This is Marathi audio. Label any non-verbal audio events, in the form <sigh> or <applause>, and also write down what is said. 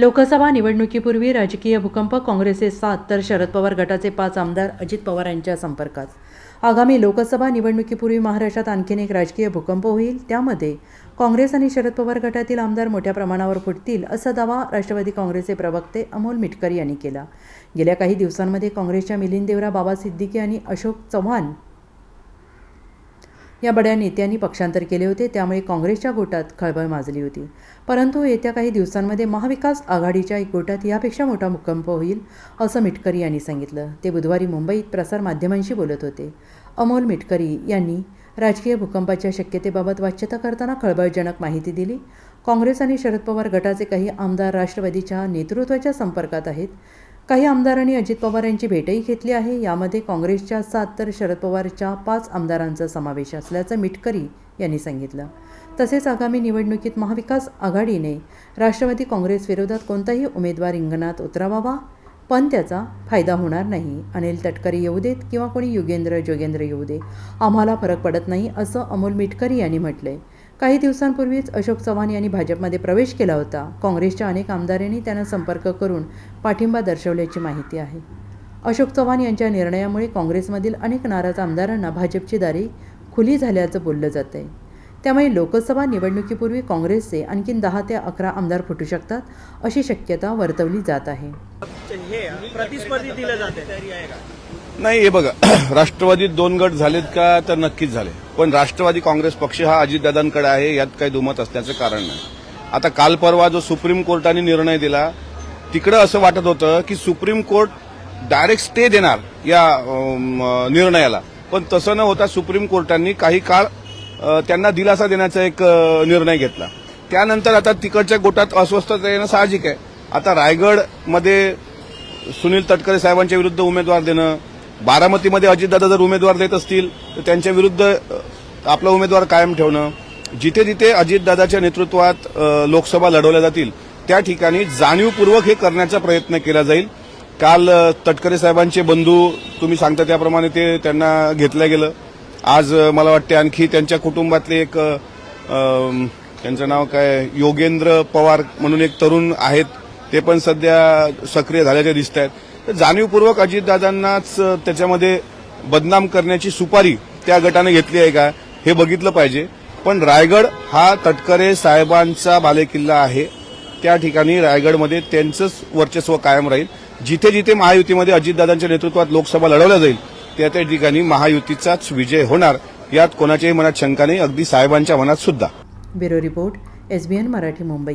लोकसभा निवडणुकीपूर्वी राजकीय भूकंप काँग्रेसचे सात तर शरद पवार गटाचे पाच आमदार अजित पवार यांच्या संपर्कात. आगामी लोकसभा निवडणुकीपूर्वी महाराष्ट्रात आणखीन एक राजकीय भूकंप होईल त्यामध्ये काँग्रेस आणि शरद पवार गटातील आमदार मोठ्या प्रमाणावर फुटतील असा दावा राष्ट्रवादी काँग्रेसचे प्रवक्ते अमोल मिटकरी यांनी केला. गेल्या काही दिवसांमध्ये काँग्रेसच्या मिलिंद देवरा बाबा सिद्दीकी आणि अशोक चव्हाण या बड्या नेत्यांनी पक्षांतर केले होते त्यामुळे काँग्रेसच्या गोटात खळबळ माजली होती. परंतु येत्या काही दिवसांमध्ये महाविकास आघाडीच्या एक गोटात यापेक्षा मोठा भूकंप होईल असं मिटकरी यांनी सांगितलं. ते बुधवारी मुंबईत प्रसारमाध्यमांशी बोलत होते. अमोल मिटकरी यांनी राजकीय भूकंपाच्या शक्यतेबाबत वाच्यता करताना खळबळजनक माहिती दिली. काँग्रेस आणि शरद पवार गटाचे काही आमदार राष्ट्रवादीच्या नेतृत्वाच्या संपर्कात आहेत. काही आमदारांनी अजित पवार यांची भेटही घेतली आहे. यामध्ये काँग्रेसच्या सात तर शरद पवारच्या पाच आमदारांचा समावेश असल्याचं मिटकरी यांनी सांगितलं. तसेच आगामी निवडणुकीत महाविकास आघाडीने राष्ट्रवादी काँग्रेस विरोधात कोणताही उमेदवार रिंगणात उतरावा पण त्याचा फायदा होणार नाही. अनिल तटकरे येऊ देत किंवा कोणी युगेंद्र जोगेंद्र येऊ दे आम्हाला फरक पडत नाही असं अमोल मिटकरी यांनी म्हटलंय. काही दिवसांपूर्वीच अशोक चव्हाण यांनी भाजपमध्ये प्रवेश केला होता. काँग्रेसच्या अनेक आमदारांनी त्यांना संपर्क करून पाठिंबा दर्शवल्याची माहिती आहे. अशोक चव्हाण यांच्या निर्णयामुळे काँग्रेसमधील अनेक नाराज आमदारांना भाजपची दारी खुली झाल्याचं बोललं जात आहे त्यामुळे लोकसभा निवडणुकीपूर्वी काँग्रेसचे आणखीन दहा ते अकरा आमदार फुटू शकतात अशी शक्यता वर्तवली जात आहे. नाही हे बघा <clears throat> राष्ट्रवादीत दोन गट झालेत का तर नक्कीच झाले. पण राष्ट्रवादी काँग्रेस पक्ष हा अजितदादांकडे आहे यात काही दुमत असण्याचं कारण नाही. आता काल परवा जो सुप्रीम कोर्टाने निर्णय दिला तिकडं असं वाटत होतं की सुप्रीम कोर्ट डायरेक्ट स्टे देणार या निर्णयाला. पण तसं न होता सुप्रीम कोर्टांनी काही काळ त्यांना दिलासा देण्याचा एक निर्णय घेतला. त्यानंतर आता तिकडच्या गोटात अस्वस्थता येणं साहजिक आहे. आता रायगडमध्ये सुनील तटकरे साहेबांच्या विरुद्ध उमेदवार देणं बारामतीमध्ये अजितदादा जर उमेदवार देत असतील तर त्यांच्या विरुद्ध आपला उमेदवार कायम ठेवणं. जिथे जिथे अजितदादाच्या नेतृत्वात लोकसभा लढवल्या जातील त्या ठिकाणी जाणीवपूर्वक हे करण्याचा प्रयत्न केला जाईल. काल तटकरे साहेबांचे बंधू तुम्ही सांगता त्याप्रमाणे ते त्यांना घेतलं गेलं. आज मला वाटते आणखी त्यांच्या कुटुंबातले एक त्यांचं नाव काय योगेंद्र पवार म्हणून एक तरुण आहेत. ते पण सध्या सक्रिय झाल्याचे दिसत आहेत तर जाणीवपूर्वक अजितदादांनाच त्याच्यामध्ये बदनाम करण्याची सुपारी त्या गटाने घेतली आहे का हे बघितलं पाहिजे. पण रायगड हा तटकरे साहेबांचा बालेकिल्ला आहे. त्या ठिकाणी रायगडमध्ये त्यांचंच वर्चस्व कायम राहील. जिथे जिथे महायुतीमध्ये अजितदादांच्या नेतृत्वात लोकसभा लढवल्या जाईल त्या त्या ठिकाणी महायुतीचाच विजय होणार यात कोणाच्याही मनात शंका नाही अगदी साहेबांच्या मनात सुद्धा. Bureau report SBN Marathi Mumbai.